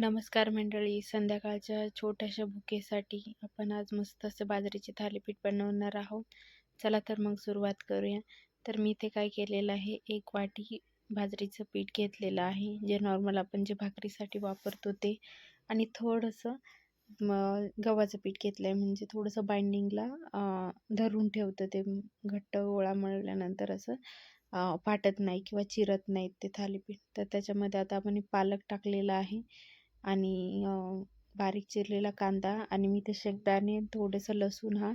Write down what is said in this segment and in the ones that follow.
नमस्कार मंडळी. संध्याकाळच्या छोट्याशा भुकेसाठी आपण आज मस्त असं बाजरीचे थालीपीठ बनवणार आहोत. चला तर मग सुरुवात करूया. तर मी इथे काय केलेलं आहे एक वाटी बाजरीचं पीठ घेतलेलं आहे. जे नॉर्मल आपण जे भाकरीसाठी वापरतो ते. आणि थोडंसं गव्हाचं पीठ घेतलं आहे म्हणजे थोडंसं बाइंडिंगला धरून ठेवतं ते घट्ट गोळा मळल्यानंतर असं फाटत नाही किंवा चिरत नाहीत ते थालीपीठ. तर त्याच्यामध्ये आता आपण पालक टाकलेला आहे. आणि बारीक चिरलेला कांदा आणि मी ते शेंगदाणे थोडंसं लसूण हा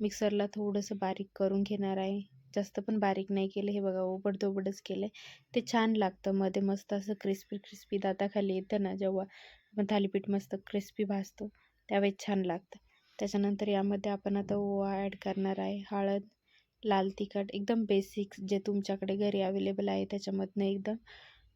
मिक्सरला थोडंसं बारीक करून घेणार आहे. जास्त पण बारीक नाही केलं हे बघा ओबडधोबडच केलं. आहे ते छान लागतं मध्ये मस्त असं क्रिस्पी क्रिस्पी दाताखाली येतं ना जेव्हा आपण थालीपीठ मस्त क्रिस्पी भाजतो त्यावेळेस छान लागतं. त्याच्यानंतर यामध्ये आपण आता ओवा ॲड करणार आहे हळद लाल तिखट एकदम बेसिक्स जे तुमच्याकडे घरी अवेलेबल आहे त्याच्यामधनं एकदम.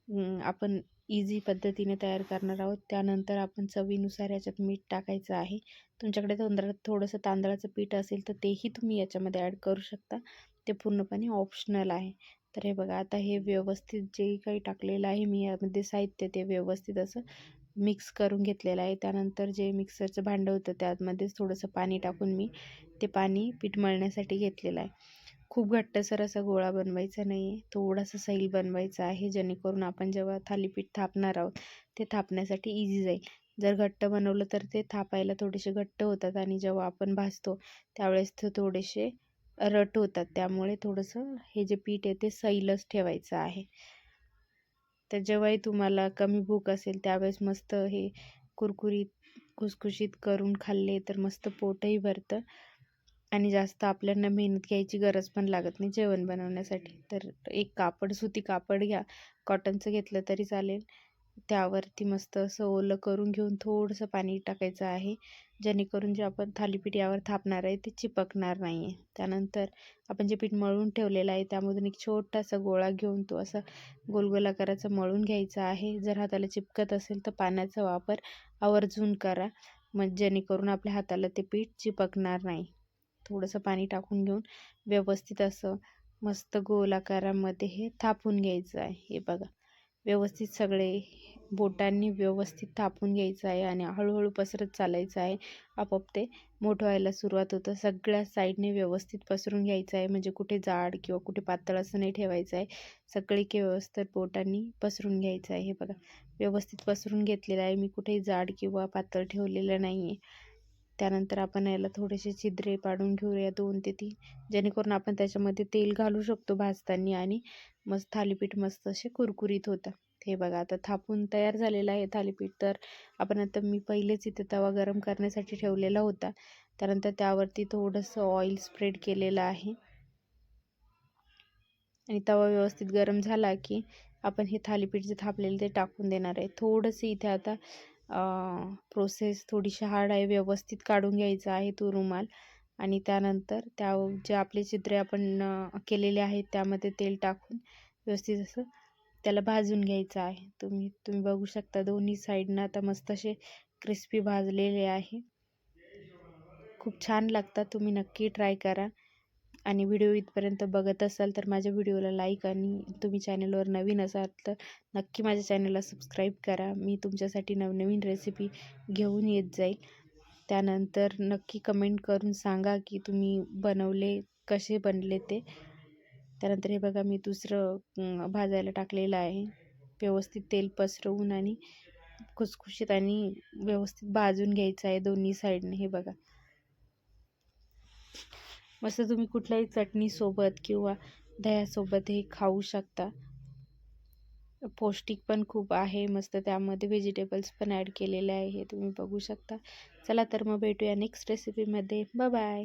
आपण इझी पद्धतीने तयार करणार आहोत. त्यानंतर आपण चवीनुसार याच्यात मीठ टाकायचं आहे. तुमच्याकडे तांदळा थोडंसं तांदळाचं पीठ असेल तर तेही तुम्ही याच्यामध्ये ॲड करू शकता. ते पूर्णपणे ऑप्शनल आहे. तर हे बघा आता हे व्यवस्थित जे काही टाकलेलं आहे मी यामध्ये साहित्य ते व्यवस्थित असं मिक्स करून घेतलेलं आहे. त्यानंतर जे मिक्सरचं भांडं होतं त्यामध्येच थोडंसं पाणी टाकून मी ते पाणी पीठ मळण्यासाठी घेतलेलं आहे. खूप घट्टसर असा गोळा बनवायचा नाही आहे थोडासा सैल बनवायचा आहे जेणेकरून आपण जेव्हा थालीपीठ थापणार आहोत ते थापण्यासाठी इझी जाईल. जर घट्ट बनवलं तर ते थापायला थोडेसे घट्ट होतात आणि जेव्हा आपण भाजतो त्यावेळेस ते थोडेसे रट होतात. त्यामुळे थोडंसं हे जे पीठ आहे ते सैलच ठेवायचं आहे. तर जेव्हाही तुम्हाला कमी भूक असेल त्यावेळेस मस्त हे कुरकुरीत खुसखुशीत करून खाल्ले तर मस्त पोटही भरतं. आणि जास्त आपल्याला मेहनत घ्यायची गरज पण लागत नाही जेवण बनवण्यासाठी. तर एक कापड सुती कापड घ्या. कॉटनचं घेतलं तरी चालेल. त्यावरती मस्त असं ओलं करून घेऊन थोडंसं पाणी टाकायचं आहे. जेणेकरून जे आपण थालीपीठ यावर थापणार आहे ते चिपकणार नाही आहे. त्यानंतर आपण जे पीठ मळून ठेवलेलं आहे त्यामधून एक छोटासा गोळा घेऊन तो असा गोलगोलाकाराचा मळून घ्यायचा आहे. जर हाताला चिपकत असेल तर पाण्याचा वापर आवर्जून करा. मग जेणेकरून आपल्या हाताला ते पीठ चिपकणार नाही. थोडंसं पाणी टाकून घेऊन व्यवस्थित असं मस्त गोल आकारामध्ये हे थापून घ्यायचं आहे. हे बघा व्यवस्थित सगळे बोटांनी व्यवस्थित थापून घ्यायचं आहे आणि हळूहळू पसरत चालायचं आहे. आपोआप ते मोठं व्हायला सुरुवात होतं. सगळ्या साईडने व्यवस्थित पसरून घ्यायचं आहे. म्हणजे कुठे जाड किंवा कुठे पातळ असं नाही ठेवायचं आहे. सगळीकडे व्यवस्थित बोटांनी पसरून घ्यायचं आहे. हे बघा व्यवस्थित पसरून घेतलेलं आहे. मी कुठेही जाड किंवा पातळ ठेवलेलं नाही आहे त्यानंतर आपण याला थोडेसे छिद्रे पाडून घेऊया दोन ते तीन. जेणेकरून आपण त्याच्यामध्ये तेल घालू शकतो भाजताना आणि मस्त थालीपीठ मस्त असे कुरकुरीत होतं. हे बघा आता थापून तयार झालेलं आहे थालीपीठ. तर आपण आता मी पहिलेच इथे तवा गरम करण्यासाठी ठेवलेला होता. त्यानंतर त्यावरती थोडंसं ऑइल स्प्रेड केलेलं आहे. आणि तवा व्यवस्थित गरम झाला की आपण हे थालीपीठ जे थापलेलं ते टाकून देणार आहे. थोडंसं इथे आता प्रोसेस थोडीशी हार्ड आहे व्यवस्थित काढून घ्यायचा आहे तो रुमाल. आणि त्यानंतर त्या जे आपले चित्रे आपण केलेले आहेत त्यामध्ये तेल टाकून व्यवस्थित असं त्याला भाजून घ्यायचं आहे. तुम्ही तुम्ही बघू शकता दोन्ही साईडनं आता मस्त असे क्रिस्पी भाजलेले आहे. खूप छान लागतात तुम्ही नक्की ट्राय करा. आणि व्हिडिओ इथपर्यंत बघत असाल तर माझ्या व्हिडिओला लाईक आणि तुम्ही चॅनलवर नवीन असाल तर नक्की माझ्या चॅनलला सबस्क्राईब करा. मी तुमच्यासाठी नवनवीन रेसिपी घेऊन येत जाईल. त्यानंतर नक्की कमेंट करून सांगा की तुम्ही बनवले कसे बनले ते. त्यानंतर हे बघा मी दुसरं भाजायला टाकलेलं आहे. व्यवस्थित तेल पसरवून आणि खुसखुशीत आणि व्यवस्थित भाजून घ्यायचं आहे दोन्ही साईडने. हे बघा मस्त तुम्ही कुठल्याही चटणीसोबत किंवा दह्यासोबत हे खाऊ शकता. पौष्टिक पण खूप आहे मस्त त्यामध्ये व्हेजिटेबल्स पण ॲड केलेले आहे हे तुम्ही बघू शकता. चला तर मग भेटूया नेक्स्ट रेसिपीमध्ये बाय